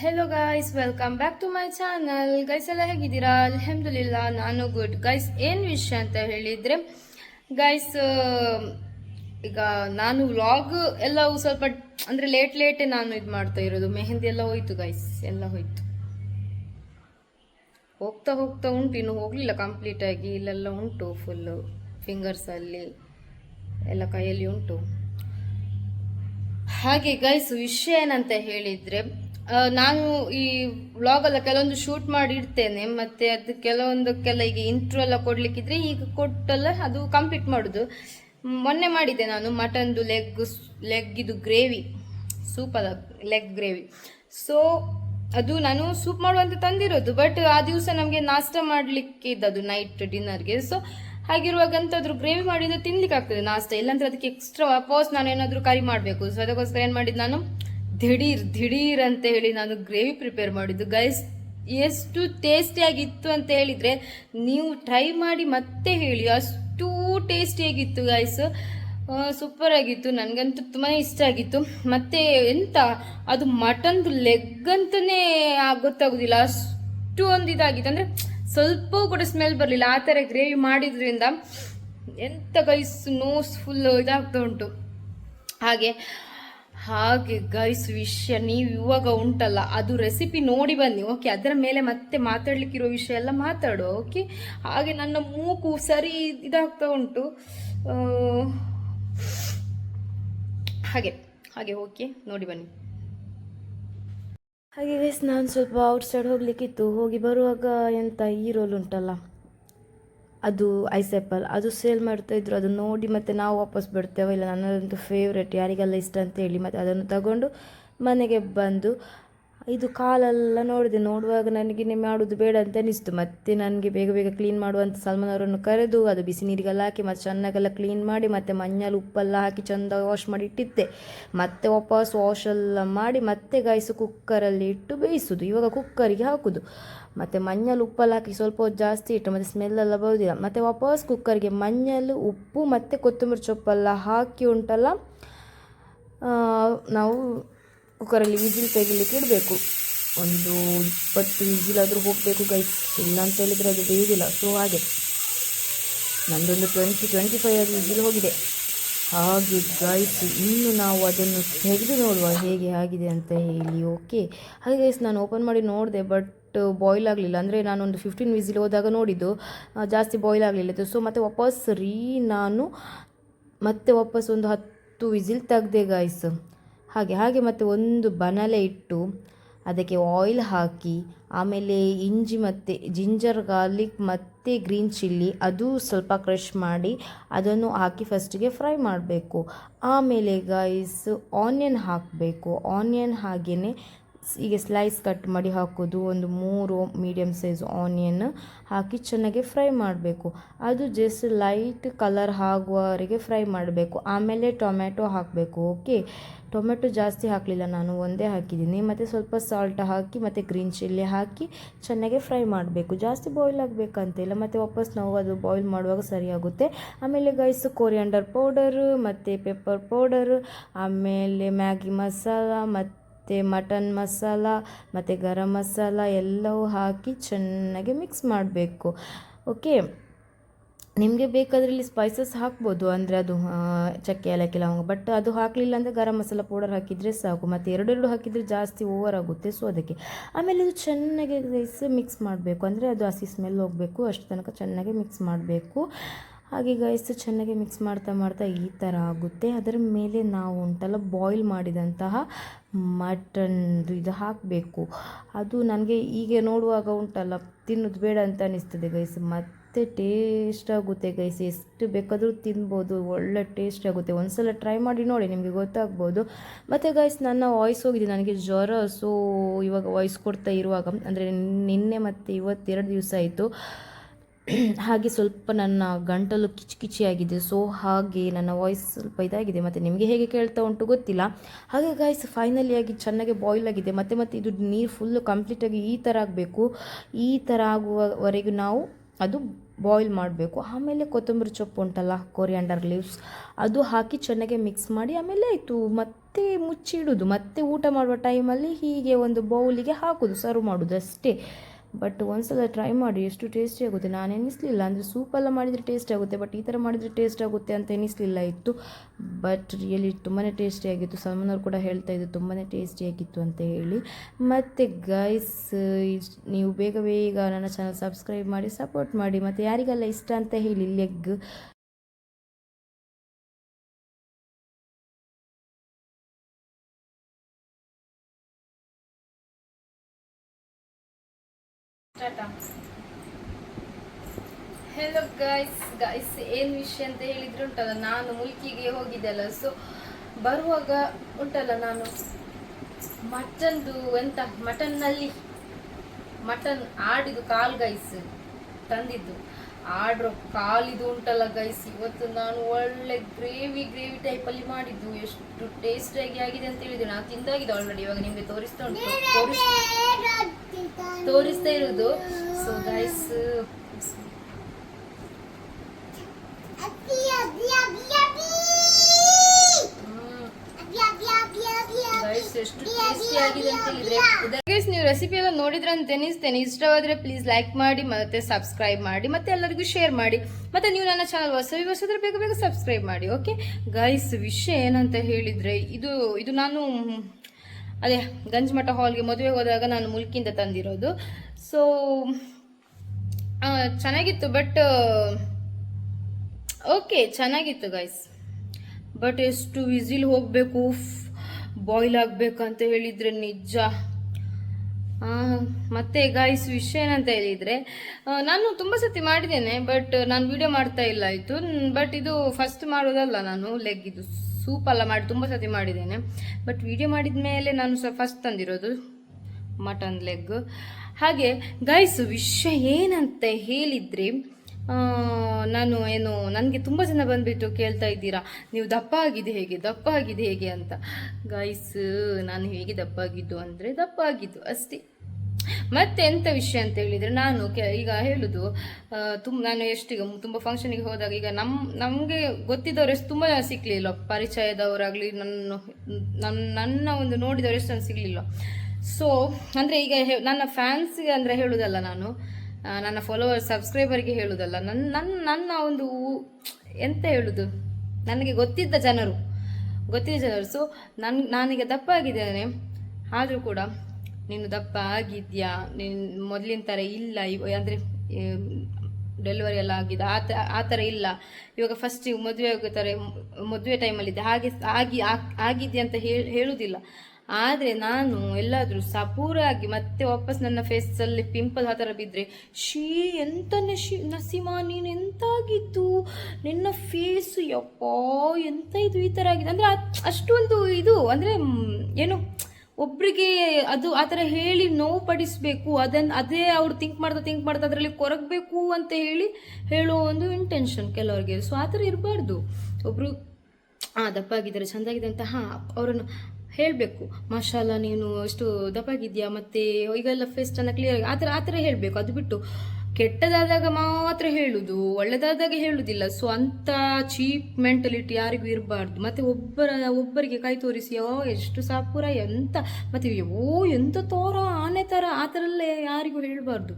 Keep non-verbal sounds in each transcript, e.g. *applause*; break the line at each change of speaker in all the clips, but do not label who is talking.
Hello guys welcome back to my channel guys ಎಲ್ಲ ಹೇಗಿದ್ದೀರಾ? ಅಲ್ಹಮ್ದುಲಿಲ್ಲ ನಾನು ಗುಡ್ ಗೈಸ್ ಏನು ವಿಷಯ ಅಂತ ಹೇಳಿದರೆ ಗೈಸ್ ಈಗ ನಾನು ವ್ಲಾಗ್ ಎಲ್ಲ ಸ್ವಲ್ಪ, ಅಂದರೆ ಲೇಟ್ ಲೇಟೇ ನಾನು ಇದು ಮಾಡ್ತಾ ಇರೋದು. ಮೆಹಂದಿ ಎಲ್ಲ ಹೋಯ್ತು ಗೈಸ್ ಎಲ್ಲ ಹೋಯ್ತು. ಹೋಗ್ತಾ ಹೋಗ್ತಾ ಉಂಟು. ಇನ್ನು ಹೋಗಲಿಲ್ಲ ಕಂಪ್ಲೀಟಾಗಿ ಇಲ್ಲೆಲ್ಲ ಉಂಟು ಫುಲ್ಲು ಫಿಂಗರ್ಸಲ್ಲಿ ಎಲ್ಲ ಕೈಯಲ್ಲಿ ಉಂಟು. ಹಾಗೆ ಗೈಸ್ ವಿಷಯ ಏನಂತ ಹೇಳಿದ್ರೆ ನಾನು ಈ ವ್ಲಾಗ್ ಎಲ್ಲ ಕೆಲವೊಂದು ಶೂಟ್ ಮಾಡಿ ಇಡ್ತೇನೆ ಮತ್ತೆ ಅದು ಕೆಲವೊಂದಕ್ಕೆಲ್ಲ ಈಗ ಇಂಟ್ರೋ ಎಲ್ಲ ಕೊಡ್ಲಿಕ್ಕಿದ್ರೆ ಈಗ ಕೊಟ್ಟಲ್ಲ, ಅದು ಕಂಪ್ಲೀಟ್ ಮಾಡುದು. ಮೊನ್ನೆ ಮಾಡಿದ್ದೆ ನಾನು ಮಟನ್ದು ಲೆಗ್ ಲೆಗ್ ಇದು ಗ್ರೇವಿ ಸೂಪ್ ಅದ ಲೆಗ್ ಗ್ರೇವಿ ಸೊ ಅದು ನಾನು ಸೂಪ್ ಮಾಡುವಂತ ತಂದಿರೋದು ಬಟ್ ಆ ದಿವಸ ನಮಗೆ ನಾಷ್ಟ ಮಾಡ್ಲಿಕ್ಕೆ ಇದ್ದದು ನೈಟ್ ಡಿನ್ನರ್ಗೆ ಸೊ ಹಾಗಿರುವಾಗ ಎಂತಾದ್ರೂ ಗ್ರೇವಿ ಮಾಡಿದ್ರೆ ತಿನ್ಲಿಕ್ಕೆ ಆಗ್ತದೆ ನಾಷ್ಟ, ಇಲ್ಲಾಂದ್ರೆ ಅದಕ್ಕೆ ಎಕ್ಸ್ಟ್ರಾ ವಾಪಸ್ ನಾನು ಏನಾದರೂ ಕರಿ ಮಾಡಬೇಕು. ಸೊ ಅದಕ್ಕೋಸ್ಕರ ಏನು ಮಾಡಿದ್ದು ನಾನು ದಿಢೀರ್ ದಿಢೀರ್ ಅಂತ ಹೇಳಿ ನಾನು ಗ್ರೇವಿ ಪ್ರಿಪೇರ್ ಮಾಡಿದ್ದು. ಗೈಸ್ ಎಷ್ಟು ಟೇಸ್ಟಿಯಾಗಿತ್ತು ಅಂತ ಹೇಳಿದರೆ ನೀವು ಟ್ರೈ ಮಾಡಿ ಮತ್ತೆ ಹೇಳಿ. ಅಷ್ಟು ಟೇಸ್ಟಿಯಾಗಿತ್ತು ಗೈಸ್ ಸೂಪರ್ ಆಗಿತ್ತು. ನನಗಂತೂ ತುಂಬಾ ಇಷ್ಟ ಆಗಿತ್ತು. ಮತ್ತೆ ಎಂತ? ಅದು ಮಟನ್ದು ಲೆಗ್ ಅಂತಲೇ ಗೊತ್ತಾಗೋದಿಲ್ಲ. ಅಷ್ಟು ಒಂದು ಇದಾಗಿತ್ತು. ಅಂದರೆ ಸ್ವಲ್ಪ ಕೂಡ ಸ್ಮೆಲ್ ಬರಲಿಲ್ಲ. ಆ ಥರ ಗ್ರೇವಿ ಮಾಡಿದ್ರಿಂದ ಎಂತ ಗೈಸ್ ನೋಸ್ ಫುಲ್ ಇದಾಗ್ತಾ ಉಂಟು. ಹಾಗೆ ಹಾಗೆ ಗೈಸ್ ವಿಷಯ ನೀವು ಇವಾಗ ಉಂಟಲ್ಲ, ಅದು ರೆಸಿಪಿ ನೋಡಿ ಬನ್ನಿ ಓಕೆ ಅದರ ಮೇಲೆ ಮತ್ತೆ ಮಾತಾಡ್ಲಿಕ್ಕಿರೋ ವಿಷಯ ಎಲ್ಲ ಮಾತಾಡು ಓಕೆ ಹಾಗೆ ನನ್ನ ಮೂಗು ಸರಿ ಇದಾಗ್ತಾ ಉಂಟು. ಹಾಗೆ ಹಾಗೆ ಓಕೆ ನೋಡಿ ಬನ್ನಿ. ಹಾಗೆ ಗೈಸ್ ನಾನು ಸ್ವಲ್ಪ ಔಟ್ಸೈಡ್ ಹೋಗ್ಲಿಕ್ಕಿತ್ತು, ಹೋಗಿ ಬರುವಾಗ ಎಂತ ಈ ರೋಲ್ ಉಂಟಲ್ಲ? ಅದು ಐಸ್ ಆ್ಯಪಲ್ ಅದು ಸೇಲ್ ಮಾಡ್ತಾ ಇದ್ರು. ಅದನ್ನು ನೋಡಿ ಮತ್ತೆ ನಾವು ವಾಪಸ್ ಬಿಡ್ತೇವೆ ಇಲ್ಲ, ನನ್ನದಂತೂ ಫೇವ್ರೆಟ್ ಯಾರಿಗೆಲ್ಲ ಇಷ್ಟ ಅಂತ ಹೇಳಿ ಮತ್ತೆ ಅದನ್ನು ತಗೊಂಡು ಮನೆಗೆ ಬಂದು ಇದು ಕಾಲೆಲ್ಲ ನೋಡಿದೆ. ನೋಡುವಾಗ ನನಗೆ ನಿಮ್ಮ ಮಾಡೋದು ಬೇಡ ಅಂತ ಅನಿಸ್ತು. ಮತ್ತೆ ನನಗೆ ಬೇಗ ಬೇಗ ಕ್ಲೀನ್ ಮಾಡುವಂಥ ಸಲ್ಮಾನ್ ಅವರನ್ನು ಕರೆದು ಅದು ಬಿಸಿ ನೀರಿಗೆಲ್ಲ ಹಾಕಿ, ಮತ್ತೆ ಚೆನ್ನಾಗೆಲ್ಲ ಕ್ಲೀನ್ ಮಾಡಿ, ಮತ್ತು ಮಂಜಲ್ಲಿ ಉಪ್ಪೆಲ್ಲ ಹಾಕಿ ಚೆಂದ ವಾಶ್ ಮಾಡಿ ಇಟ್ಟಿದ್ದೆ. ಮತ್ತೆ ವಾಪಸ್ ವಾಶ್ ಎಲ್ಲ ಮಾಡಿ, ಮತ್ತೆ ಗಾಯಿಸು ಕುಕ್ಕರಲ್ಲಿ ಇಟ್ಟು ಬೇಯಿಸೋದು. ಇವಾಗ ಕುಕ್ಕರಿಗೆ ಹಾಕೋದು. ಮತ್ತು ಮಂಜಲ್ಲಿ ಉಪ್ಪೆಲ್ಲ ಹಾಕಿ ಸ್ವಲ್ಪ ಹೊತ್ತು ಜಾಸ್ತಿ ಇಟ್ಟು, ಮತ್ತು ಸ್ಮೆಲ್ಲೆಲ್ಲ ಬರೋದಿಲ್ಲ. ಮತ್ತು ವಾಪಸ್ ಕುಕ್ಕರ್ಗೆ ಮಣ್ಣಲ್ಲಿ ಉಪ್ಪು, ಮತ್ತು ಕೊತ್ತಂಬರಿ ಸೊಪ್ಪೆಲ್ಲ ಹಾಕಿ ಉಂಟಲ್ಲ ನಾವು ಕುಕ್ಕರಲ್ಲಿ ವಿಜಿಲ್ ತೆಗಿಲಿಕ್ಕೆ ಇಡಬೇಕು. ಒಂದು ಇಪ್ಪತ್ತು ವಿಜಿಲಾದರೂ ಹೋಗಬೇಕು ಗೈಸ್ ಇಲ್ಲ ಅಂತ ಹೇಳಿದರೆ ಅದು ಬೇಯೋದಿಲ್ಲ. ಸೊ ಹಾಗೆ. ನಂದೊಂದು ಟ್ವೆಂಟಿ ಟ್ವೆಂಟಿ ಫೈವ್ ವಿಜಿಲ್ ಹೋಗಿದೆ. ಹಾಗೆ ಗೈಸ್ ಇನ್ನು ನಾವು ಅದನ್ನು ತೆಗೆದು ನೋಡುವ ಹೇಗೆ ಆಗಿದೆ ಅಂತ ಹೇಳಿ ಓಕೆ ಹಾಗೆ ಗೈಸ್ ನಾನು ಓಪನ್ ಮಾಡಿ ನೋಡಿದೆ ಬಟ್ ಬಾಯ್ಲ್ ಆಗಲಿಲ್ಲ. ಅಂದರೆ ನಾನೊಂದು ಫಿಫ್ಟೀನ್ ವಿಸಿಲ್ ಹೋದಾಗ ನೋಡಿದ್ದು ಜಾಸ್ತಿ ಬಾಯ್ಲ್ ಆಗಲಿಲ್ಲ ಸೊ ಮತ್ತೆ ವಾಪಸ್ ರೀ ನಾನು, ಮತ್ತೆ ವಾಪಸ್ ಒಂದು ಹತ್ತು ವಿಸಿಲ್ ತೆಗ್ದೆ ಗಾಯ್ಸ್ ಹಾಗೆ ಹಾಗೆ ಮತ್ತೆ ಒಂದು ಬನಲೆ ಇಟ್ಟು ಅದಕ್ಕೆ ಆಯಿಲ್ ಹಾಕಿ, ಆಮೇಲೆ ಇಂಜಿ ಮತ್ತು ಜಿಂಜರ್ ಗಾರ್ಲಿಕ್ ಮತ್ತು ಗ್ರೀನ್ ಚಿಲ್ಲಿ ಅದು ಸ್ವಲ್ಪ ಕ್ರಷ್ ಮಾಡಿ ಅದನ್ನು ಹಾಕಿ ಫಸ್ಟಿಗೆ ಫ್ರೈ ಮಾಡಬೇಕು. ಆಮೇಲೆ ಗೈಸ್ ಆನಿಯನ್ ಹಾಕಬೇಕು. ಆನಿಯನ್ ಹಾಗೆಯೇ ಹೀಗೆ ಸ್ಲೈಸ್ ಕಟ್ ಮಾಡಿ ಹಾಕೋದು, ಒಂದು ಮೂರು ಮೀಡಿಯಮ್ ಸೈಜ್ ಆನಿಯನ್ ಹಾಕಿ ಚೆನ್ನಾಗಿ ಫ್ರೈ ಮಾಡಬೇಕು. ಅದು ಜಸ್ಟ್ ಲೈಟ್ ಕಲರ್ ಆಗುವವರೆಗೆ ಫ್ರೈ ಮಾಡಬೇಕು. ಆಮೇಲೆ ಟೊಮ್ಯಾಟೊ ಹಾಕಬೇಕು ಓಕೆ ಟೊಮೆಟೊ ಜಾಸ್ತಿ ಹಾಕಲಿಲ್ಲ ನಾನು, ಒಂದೇ ಹಾಕಿದ್ದೀನಿ. ಮತ್ತು ಸ್ವಲ್ಪ ಸಾಲ್ಟ್ ಹಾಕಿ, ಮತ್ತು ಗ್ರೀನ್ ಚಿಲ್ಲಿ ಹಾಕಿ ಚೆನ್ನಾಗಿ ಫ್ರೈ ಮಾಡಬೇಕು. ಜಾಸ್ತಿ ಬಾಯ್ಲ್ ಆಗಬೇಕಂತಿಲ್ಲ, ಮತ್ತು ವಾಪಸ್ ನಾವು ಅದು ಬಾಯ್ಲ್ ಮಾಡುವಾಗ ಸರಿಯಾಗುತ್ತೆ ಆಮೇಲೆ ಗೈಸ್ ಕೊರಿಯಾಂಡರ್ ಪೌಡರ್ ಮತ್ತು ಪೆಪ್ಪರ್ ಪೌಡರ್ ಆಮೇಲೆ ಮ್ಯಾಗಿ ಮಸಾಲ ಮತ್ತು ಮಟನ್ ಮಸಾಲ, ಮತ್ತು ಗರಂ ಮಸಾಲ ಎಲ್ಲವೂ ಹಾಕಿ ಚೆನ್ನಾಗಿ ಮಿಕ್ಸ್ ಮಾಡಬೇಕು. ಓಕೆ ನಿಮಗೆ ಬೇಕಾದ್ರಲ್ಲಿ ಸ್ಪೈಸಸ್ ಹಾಕ್ಬೋದು. ಅಂದರೆ ಅದು ಚಕ್ಕೆ ಏಲಕ್ಕಿ ಲವಂಗ ಬಟ್ ಅದು ಹಾಕಲಿಲ್ಲ ಅಂದರೆ ಗರಂ ಮಸಾಲ ಪೌಡರ್ ಹಾಕಿದರೆ ಸಾಕು. ಮತ್ತು ಎರಡೆರಡು ಹಾಕಿದರೆ ಜಾಸ್ತಿ ಓವರ್ ಆಗುತ್ತೆ. ಸೊ ಅದಕ್ಕೆ. ಆಮೇಲೆ ಇದು ಚೆನ್ನಾಗಿ ರೈಸ್ ಮಿಕ್ಸ್ ಮಾಡಬೇಕು. ಅಂದರೆ ಅದು ಹಸಿ ಸ್ಮೆಲ್ ಹೋಗಬೇಕು. ಅಷ್ಟು ತನಕ ಚೆನ್ನಾಗಿ ಮಿಕ್ಸ್ ಮಾಡಬೇಕು. ಹಾಗೆ ಗೈಸ್ ಚೆನ್ನಾಗಿ ಮಿಕ್ಸ್ ಮಾಡ್ತಾ ಮಾಡ್ತಾ ಈ ಥರ ಆಗುತ್ತೆ. ಅದರ ಮೇಲೆ ನಾವು ಉಂಟಲ್ಲ ಬಾಯ್ಲ್ ಮಾಡಿದಂತಹ ಮಟನ್ದು ಇದು ಹಾಕಬೇಕು. ಅದು ನನಗೆ ಹೀಗೆ ನೋಡುವಾಗ ಉಂಟಲ್ಲ, ತಿನ್ನೋದು ಬೇಡ ಅಂತ ಅನಿಸ್ತದೆ ಗೈಸ್ ಮತ್ತೆ ಟೇಸ್ಟ್ ಆಗುತ್ತೆ ಗೈಸ್ ಎಷ್ಟು ಬೇಕಾದರೂ ತಿನ್ಬೋದು, ಒಳ್ಳೆ ಟೇಸ್ಟ್ ಆಗುತ್ತೆ. ಒಂದ್ಸಲ ಟ್ರೈ ಮಾಡಿ ನೋಡಿ, ನಿಮಗೆ ಗೊತ್ತಾಗ್ಬೋದು. ಮತ್ತು ಗೈಸ್ ನನ್ನ ವಾಯ್ಸ್ ಹೋಗಿದೆ. ನನಗೆ ಜ್ವರ ಸೊ ಇವಾಗ ವಾಯ್ಸ್ ಕೊಡ್ತಾ ಇರುವಾಗ, ಅಂದರೆ ನಿನ್ನೆ ಮತ್ತು ಇವತ್ತು ಎರಡು ದಿವಸ ಆಯಿತು. *clears throat* ಹಾಗೆ ಸ್ವಲ್ಪ ನನ್ನ ಗಂಟಲು ಕಿಚ್ ಕಿಚಿಯಾಗಿದೆ. ಸೊ ಹಾಗೆ ನನ್ನ ವಾಯ್ಸ್ ಸ್ವಲ್ಪ ಇದಾಗಿದೆ. ಮತ್ತು ನಿಮಗೆ ಹೇಗೆ ಕೇಳ್ತಾ ಉಂಟು ಗೊತ್ತಿಲ್ಲ. ಹಾಗೆ ಗಾಯ್ಸ್ ಆಗಿ ಚೆನ್ನಾಗಿ ಬಾಯ್ಲ್ ಆಗಿದೆ. ಮತ್ತು ಮತ್ತು ಇದು ನೀರು ಫುಲ್ಲು ಕಂಪ್ಲೀಟಾಗಿ ಈ ಥರ ಆಗಬೇಕು. ಈ ಥರ ಆಗುವವರೆಗೂ ನಾವು ಅದು ಬಾಯ್ಲ್ ಮಾಡಬೇಕು. ಆಮೇಲೆ ಕೊತ್ತಂಬರಿ ಸೊಪ್ಪು ಉಂಟಲ್ಲ ಕೊರಿಯಾಂಡರ್ ಲೀವ್ಸ್ ಅದು ಹಾಕಿ ಚೆನ್ನಾಗಿ ಮಿಕ್ಸ್ ಮಾಡಿ ಆಮೇಲೆ ಆಯಿತು. ಮತ್ತೆ ಮುಚ್ಚಿಡೋದು. ಮತ್ತೆ ಊಟ ಮಾಡುವ ಟೈಮಲ್ಲಿ ಹೀಗೆ ಒಂದು ಬೌಲಿಗೆ ಹಾಕೋದು ಸರ್ವ್ ಮಾಡೋದು ಅಷ್ಟೇ. ಬಟ್ ಒಂದ್ಸಲ ಟ್ರೈ ಮಾಡಿ ಎಷ್ಟು ಟೇಸ್ಟಿ ಆಗುತ್ತೆ, ನಾನು ಎನಿಸಲಿಲ್ಲ ಅಂದರೆ ಸೂಪೆಲ್ಲ ಮಾಡಿದರೆ ಟೇಸ್ಟ್ ಆಗುತ್ತೆ ಬಟ್ ಈ ಥರ ಮಾಡಿದರೆ ಟೇಸ್ಟ್ ಆಗುತ್ತೆ ಅಂತ ಎನಿಸಲಿಲ್ಲ ಇತ್ತು. ಬಟ್ ರಿಯಲಿ ತುಂಬಾ ಟೇಸ್ಟಿಯಾಗಿತ್ತು ಆಗಿತ್ತು. ಸಲ್ಮಾನ್ ಕೂಡ ಹೇಳ್ತಾ ಇದ್ದು ತುಂಬಾ ಟೇಸ್ಟಿಯಾಗಿತ್ತು ಅಂತ ಹೇಳಿ. ಮತ್ತು ಗೈಸ್ ನೀವು ಬೇಗ ಬೇಗ ನನ್ನ ಚಾನಲ್ ಸಬ್ಸ್ಕ್ರೈಬ್ ಮಾಡಿ ಸಪೋರ್ಟ್ ಮಾಡಿ. ಮತ್ತು ಯಾರಿಗೆಲ್ಲ ಇಷ್ಟ ಅಂತ ಹೇಳಿ ಲೆಗ್ ಹೆಲೋ ಗೈಸ್ ಏನು ವಿಷಯ ಅಂತ ಹೇಳಿದ್ರೆ ಉಂಟಲ್ಲ, ನಾನು ಮುಲ್ಕಿಗೆ ಹೋಗಿದ್ದೆಲ್ಲ. ಸೊ ಬರುವಾಗ ಉಂಟಲ್ಲ, ನಾನು ಮಟನ್ದು ಎಂತ, ಮಟನ್ನಲ್ಲಿ ಮಟನ್ ಆಡಿದು ಕಾಲ್ ಗೈಸ್ ತಂದಿದ್ದು. ಆಡ್ರೋ ಕಾಲಿದು ಉಂಟಲ್ಲ ಗೈಸ್ ಇವತ್ತು ನಾನು ಒಳ್ಳೆ ಗ್ರೇವಿ ಗ್ರೇವಿ ಟೈಪಲ್ಲಿ ಮಾಡಿದ್ದು. ಎಷ್ಟು ಟೇಸ್ಟಿಯಾಗಿ ಆಗಿದೆ ಅಂತ ಹೇಳಿದ್ರು ನಾನು ತಿಂದಾಗಿದೆ ಆಲ್ರೆಡಿ ಇವಾಗ ನಿಮಗೆ ತೋರಿಸ್ತಾ ಉಂಟು. ತೋರಿಸ್ ತೋರಿಸ್ತಾ ಇರೋದು ಸೊ ಗೈಸ್ ಗೈಸ್ ಎಷ್ಟು ಟೇಸ್ಟಿ ಆಗಿದೆ ಅಂತ ಹೇಳಿದ್ರೆ ಗೈಸ್ ನೀವು ರೆಸಿಪಿ ಎಲ್ಲ ನೋಡಿದ್ರೆ ಅಂತ ಎನಿಸ್ತೇನೆ ಇಷ್ಟವಾದ್ರೆ ಪ್ಲೀಸ್ ಲೈಕ್ ಮಾಡಿ, ಮತ್ತೆ ಸಬ್ಸ್ಕ್ರೈಬ್ ಮಾಡಿ, ಮತ್ತೆ ಎಲ್ಲರಿಗೂ ಶೇರ್ ಮಾಡಿ, ಮತ್ತೆ ನೀವು ನನ್ನ ಚಾನಲ್ ಹೊಸ ಹೊಸದ್ರೆ ಬೇಗ ಬೇಗ ಸಬ್ಸ್ಕ್ರೈಬ್ ಮಾಡಿ ಓಕೆ ಗೈಸ್ ವಿಷಯ ಏನಂತ ಹೇಳಿದ್ರೆ, ಇದು ಇದು ನಾನು ಅದೇ ಗಂಜಮಠ ಹಾಲ್ಗೆ ಮದುವೆಗೆ ಹೋದಾಗ ನಾನು ಮುಲ್ಕಿಂದ ತಂದಿರೋದು. ಸೊ ಚೆನ್ನಾಗಿತ್ತು ಬಟ್ ಓಕೆ ಚೆನ್ನಾಗಿತ್ತು ಗೈಸ್ ಬಟ್ ಎಷ್ಟು ವಿಸಿಲ್ ಹೋಗಬೇಕು? ಬಾಯ್ಲ್ ಆಗಬೇಕಂತ ಹೇಳಿದರೆ ನಿಜ. ಮತ್ತೆ ಗಾಯ್ಸ್ ವಿಷಯ ಏನಂತ ಹೇಳಿದರೆ ನಾನು ತುಂಬ ಸತಿ ಮಾಡಿದ್ದೇನೆ ಬಟ್ ನಾನು ವಿಡಿಯೋ ಮಾಡ್ತಾ ಇಲ್ಲ ಆಯಿತು. ಬಟ್ ಇದು ಫಸ್ಟ್ ಮಾಡೋದಲ್ಲ ನಾನು ಲೆಗ್ ಇದು ಸೂಪ್ ಎಲ್ಲ ಮಾಡಿ ತುಂಬ ಸತಿ ಮಾಡಿದ್ದೇನೆ. ಬಟ್ ವಿಡಿಯೋ ಮಾಡಿದ ಮೇಲೆ ನಾನು ಸಹ ಫಸ್ಟ್ ತಂದಿರೋದು ಮಟನ್ ಲೆಗ್ ಹಾಗೆ ಗೈಸ್ ವಿಷಯ ಏನಂತ ಹೇಳಿದರೆ ನಾನು ಏನು, ನನಗೆ ತುಂಬ ಜನ ಬಂದುಬಿಟ್ಟು ಕೇಳ್ತಾ ಇದ್ದೀರಾ. ನೀವು ದಪ್ಪ ಆಗಿದೆ ಹೇಗೆ ದಪ್ಪ ಆಗಿದೆ ಹೇಗೆ ಅಂತ. ಗಾಯ್ಸ್ ನಾನು ಹೇಗೆ ದಪ್ಪ ಆಗಿದ್ದು ಅಂದರೆ ದಪ್ಪ ಆಗಿದ್ದು ಅಷ್ಟೇ. ಮತ್ತೆ ಎಂತ ವಿಷಯ ಅಂತ ಹೇಳಿದರೆ ನಾನು ಕೆ, ಈಗ ಹೇಳುದು ತುಂಬ ನಾನು ಎಷ್ಟೀಗ ತುಂಬ ಫಂಕ್ಷನಿಗೆ ಹೋದಾಗ ಈಗ ನಮ್ಮ ನಮಗೆ ಗೊತ್ತಿದ್ದವರು ಎಷ್ಟು ತುಂಬ ಜನ ಸಿಕ್ಕಲಿಲ್ಲ ಪರಿಚಯದವರಾಗಲಿ, ನನ್ನ ನನ್ನ ನನ್ನ ಒಂದು ನೋಡಿದವರು ಎಷ್ಟು ಜನ ಸಿಗಲಿಲ್ಲ. ಸೊ ಅಂದರೆ ಈಗ ನನ್ನ ಫ್ಯಾನ್ಸ್ಗೆ ಅಂದರೆ ಹೇಳುವುದಲ್ಲ ನಾನು. ನನ್ನ ಫಾಲೋವರ್ ಸಬ್ಸ್ಕ್ರೈಬರ್ಗೆ ಹೇಳುವುದಲ್ಲ ನನ್ನ ನನ್ನ ನನ್ನ ಒಂದು ಎಂತ ಹೇಳುದು? ನನಗೆ ಗೊತ್ತಿದ್ದ ಜನರು ಗೊತ್ತಿದ್ದ ಜನರು. ಸೊ ನನ್, ನಾನೀಗ ದಪ್ಪ ಆಗಿದ್ದೇನೆ ಆದರೂ ಕೂಡ ನೀನು ದಪ್ಪ ಆಗಿದ್ಯಾ ನೀನು ಮೊದಲಿನ ಥರ ಇಲ್ಲ. ಇವ, ಅಂದರೆ ಡೆಲಿವರಿ ಎಲ್ಲ ಆಗಿದೆ. ಆ ಆ ಥರ ಇಲ್ಲ. ಇವಾಗ ಫಸ್ಟ್ ಮದುವೆ ಆಗೋ ಥರ ಮದುವೆ ಟೈಮಲ್ಲಿದ್ದೆ ಹಾಗೆ ಆಗಿ ಆಗಿದೆ ಅಂತ ಹೇಳಿ ಹೇಳುವುದಿಲ್ಲ ಆದರೆ ನಾನು ಎಲ್ಲಾದರೂ ಸಪೂರಾಗಿ ಮತ್ತೆ ವಾಪಸ್ ನನ್ನ ಫೇಸಲ್ಲಿ ಪಿಂಪಲ್ ಆ ಥರ ಬಿದ್ದರೆ ಶೀ ಎಂತ ನಶಿ, ನಸೀಮಾ ನೀನು ಎಂತಾಗಿತ್ತು ನಿನ್ನ ಫೇಸ್ ಯಪ್ಪ, ಎಂತ ಇದು ಈ ಥರ ಆಗಿದೆ. ಅಂದರೆ ಅಷ್ಟೊಂದು ಇದು, ಅಂದರೆ ಏನು, ಒಬ್ರಿಗೆ ಅದು ಆ ಥರ ಹೇಳಿ ನೋವು ಪಡಿಸ್ಬೇಕು ಅದನ್ನು ಅದೇ ಅವ್ರು ಥಿಂಕ್ ಮಾಡ್ತಾ ಥಿಂಕ್ ಮಾಡ್ತಾ ಅದರಲ್ಲಿ ಕೊರಗಬೇಕು ಅಂತ ಹೇಳಿ ಹೇಳೋ ಒಂದು ಇಂಟೆನ್ಷನ್ ಕೆಲವರಿಗೆ. ಸೊ ಆ ಥರ ಇರಬಾರ್ದು. ಒಬ್ಬರು ಹಾಂ ದಪ್ಪಾಗಿದ್ದಾರೆ ಚೆಂದಾಗಿದೆ ಅಂತ, ಹಾಂ, ಅವರನ್ನು ಹೇಳಬೇಕು. ಮಸಾಲ ನೀನು ಎಷ್ಟು ದಪ್ಪಾಗಿದ್ಯಾ ಮತ್ತೆ ಈಗೆಲ್ಲ ಫೇಸ್ ಚೆನ್ನಾಗಿ ಕ್ಲಿಯರ್ ಆ ಥರ ಆ ಥರ ಹೇಳಬೇಕು. ಅದು ಬಿಟ್ಟು ಕೆಟ್ಟದಾದಾಗ ಮಾತ್ರ ಹೇಳುದು, ಒಳ್ಳೆದಾದಾಗ ಹೇಳುದಿಲ್ಲ. ಸೊ ಅಂತ ಚೀಪ್ ಮೆಂಟಲಿಟಿ ಯಾರಿಗೂ ಇರಬಾರ್ದು. ಮತ್ತೆ ಒಬ್ಬರ ಒಬ್ಬರಿಗೆ ಕೈ ತೋರಿಸಿ ಓ ಎಷ್ಟು ಸಾಪುರ, ಎಂತ? ಮತ್ತೆ ಓ ಎಂತ ತೋರ, ಆನೆ ಥರ ಆ ಥರ ಯಾರಿಗೂ ಹೇಳಬಾರ್ದು.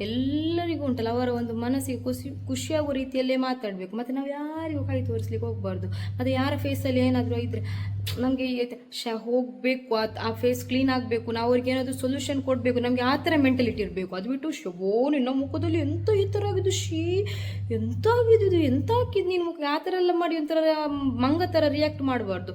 ಎಲ್ಲರಿಗೂ ಉಂಟಲ್ಲ, ಅವರ ಒಂದು ಮನಸ್ಸಿಗೆ ಖುಷಿ, ಖುಷಿಯಾಗುವ ರೀತಿಯಲ್ಲೇ ಮಾತಾಡಬೇಕು. ಮತ್ತು ನಾವು ಯಾರಿಗೂ ಕೈ ತೋರಿಸ್ಲಿಕ್ಕೆ ಹೋಗಬಾರ್ದು. ಮತ್ತು ಯಾರ ಫೇಸಲ್ಲಿ ಏನಾದರೂ ಇದ್ದರೆ ನಮಗೆ ಶ, ಹೋಗಬೇಕು, ಆ ಫೇಸ್ ಕ್ಲೀನ್ ಆಗಬೇಕು, ನಾವು ಅವ್ರಿಗೆ ಏನಾದರೂ ಸೊಲ್ಯೂಷನ್ ಕೊಡಬೇಕು, ನಮಗೆ ಆ ಥರ ಮೆಂಟಲಿಟಿ ಇರಬೇಕು. ಅದು ಬಿಟ್ಟು ಶೋ ನಿನ್ನ ಮುಖದಲ್ಲಿ ಎಂತ ಈ ಥರ ಆಗಿದ್ದು ಶೀ ಎಂತ ಆಗಿದ್ದು ಎಂತ ಹಾಕಿದ್ದು ನೀನು ಮುಖ, ಆ ಥರ ಎಲ್ಲ ಮಾಡಿ ಒಂಥರ ಮಂಗ ಥರ ರಿಯಾಕ್ಟ್ ಮಾಡಬಾರ್ದು.